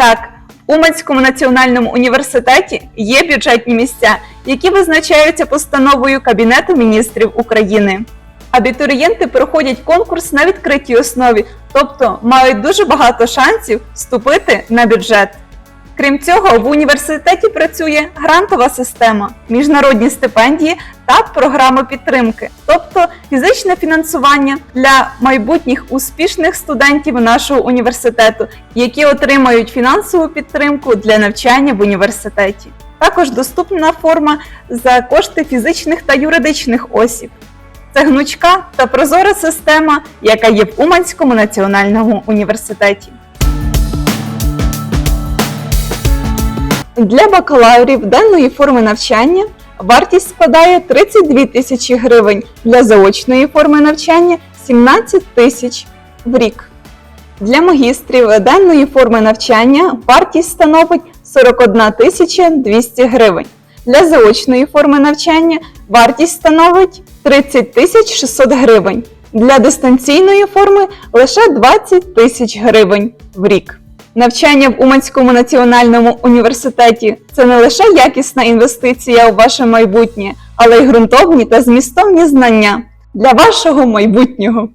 Так, у Уманському національному університеті є бюджетні місця, які визначаються постановою Кабінету міністрів України. Абітурієнти проходять конкурс на відкритій основі, тобто мають дуже багато шансів вступити на бюджет. Крім цього, в університеті працює грантова система, міжнародні стипендії та програми підтримки, тобто фізичне фінансування для майбутніх успішних студентів нашого університету, які отримають фінансову підтримку для навчання в університеті. Також доступна форма за кошти фізичних та юридичних осіб. Це гнучка та прозора система, яка є в Уманському національному університеті. Для бакалаврів денної форми навчання вартість складає 32 тисячі гривень, для заочної форми навчання 17 тисяч в рік. Для магістрів денної форми навчання вартість становить 41 тисяча 200 гривень. Для заочної форми навчання вартість становить 30 тисяч 600 гривень. Для дистанційної форми лише 20 тисяч гривень в рік. Навчання в Уманському національному університеті це не лише якісна інвестиція у ваше майбутнє, але й ґрунтовні та змістовні знання для вашого майбутнього.